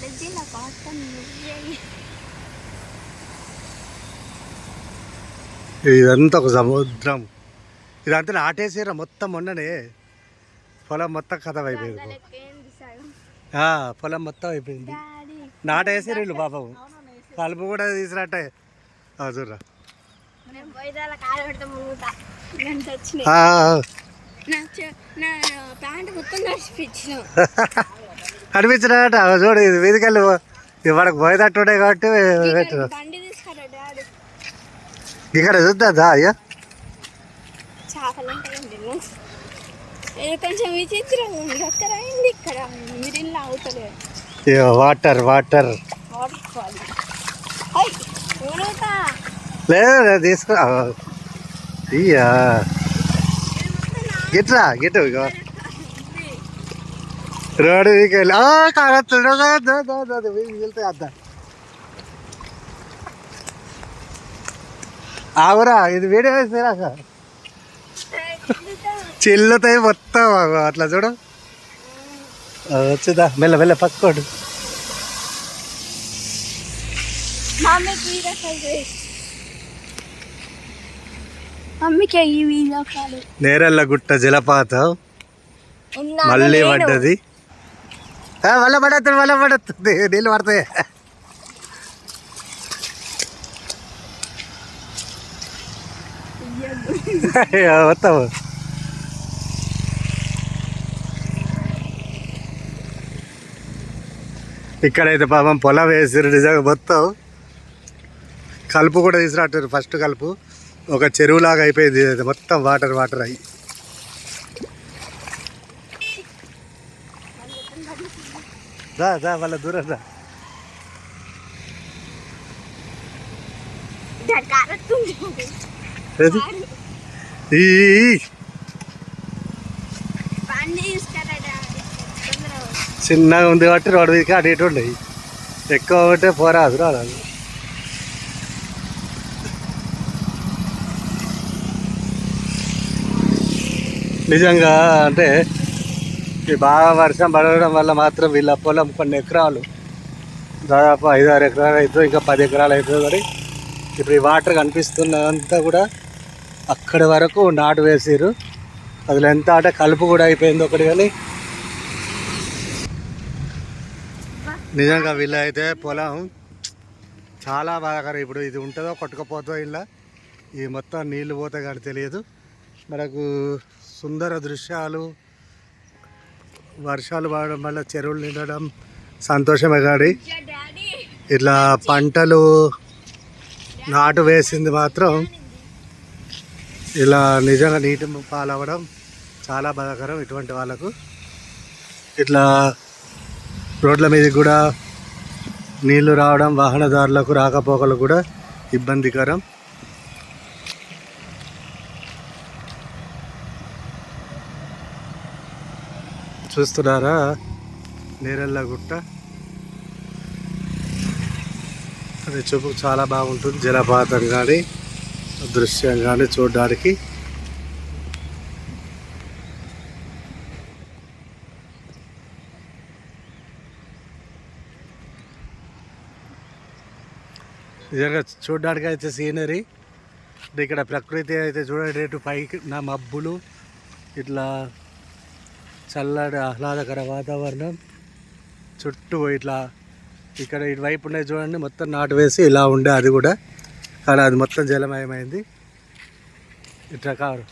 నువ్వే. ఇదంతా ఒక సముద్రం. ఇదంతా నాటేసారా మొత్తం మొన్ననే. పొలం మొత్తం కథ అయిపోయింది పొలం మొత్తం అయిపోయింది. నాటేసారు వీళ్ళు పాపం. కలుపు కూడా తీసినట్టే. చూడరా. నా ప్యాంట్ మొత్తం నడిచిపించినావు కనిపించినట్ట ఆ, చూడు ఇది వీధికెళ్ళి ఇది మనకు పోయేటట్టుండే కాబట్టి పెట్టు బండి తీసుకురా డాడీ? ఇక్కడ చూద్దా అయ్యా కొంచెం విచిత్రం ఉంది ఇక్కడ. అవుతలేదు వాటర్ వాటర్. Water fall. లేదు లేదు, తీసుకో ఆ, ఇయ్యా. గిట్రా గిట్టు రోడ్డు వీకెళ్ళి అద్దా ఆవురా ఇది వీడియో వేసిరా చిల్లుతాయి మొత్తం అట్లా చూడు. వచ్చిందా? మెల్ల మెల్ల పక్కోడు నేరెళ్ళ గుట్ట జలపాతం. మళ్ళీ పడ్డది. వల్ల పడద్దు వల్ల పడద్దు నీళ్ళు పడతాయి. వస్తావు ఇక్కడైతే పాపం పొలం వేసారు నిజంగా మొత్తం. కలుపు కూడా తీసుకురాటారు ఫస్ట్ కలుపు. ఒక చెరువులాగా అయిపోయింది మొత్తం వాటర్ వాటర్ అయ్యి దా దా వాళ్ళ దూరం రా. చిన్నగా ఉంది కాబట్టి రోడ్డు మీదకి అటు ఇటు ఉండయి ఎక్కువ ఉంటే పోరాదు రాదు నిజంగా అంటే ఈ బాగా వర్షం పడడం వల్ల మాత్రం వీళ్ళ పొలం కొన్ని ఎకరాలు దాదాపు ఐదు ఆరు ఎకరాలు అవుతుంది ఇంకా పది ఎకరాలు అవుతుంది మరి ఇప్పుడు ఈ వాటర్ కనిపిస్తున్నదంతా కూడా అక్కడి వరకు నాటు వేసారు అందులో ఎంత అంటే కలుపు కూడా అయిపోయింది ఒకటి కానీ. నిజంగా వీళ్ళ అయితే పొలం చాలా బాగా ఇప్పుడు ఇది ఉంటుందో కొట్టుకపోతుందో ఇలా ఈ మొత్తం నీళ్ళు పోతే కానీ తెలియదు. మనకు సుందర దృశ్యాలు వర్షాలు పడడం వల్ల చెరువులు నిండడం సంతోషమే కాడి ఇట్లా పంటలు నాటు వేసింది మాత్రం ఇలా నిజంగా నీటి పాలవ్వడం చాలా బాధాకరం ఇటువంటి వాళ్ళకు. ఇట్లా రోడ్ల మీద కూడా నీళ్ళు రావడం వాహనదారులకు రాకపోకలు కూడా ఇబ్బందికరం. చూస్తున్నారా? నేరెళ్ళ గుట్ట. అది చూపు చాలా బాగుంటుంది జలపాతం కానీ దృశ్యం కానీ చూడడానికి. నిజంగా చూడడానికి అయితే సీనరీ. ఇక్కడ ప్రకృతి అయితే చూడండి పైకి నా మబ్బులు ఇట్లా చల్లటి ఆహ్లాదకర వాతావరణం. చుట్టూ ఇట్లా ఇక్కడ ఇటువైపు ఉన్నాయి చూడండి మొత్తం నాటు వేసి ఇలా ఉండే అది కూడా. కానీ అది మొత్తం జలమయమైంది. ఇట్లా కారు.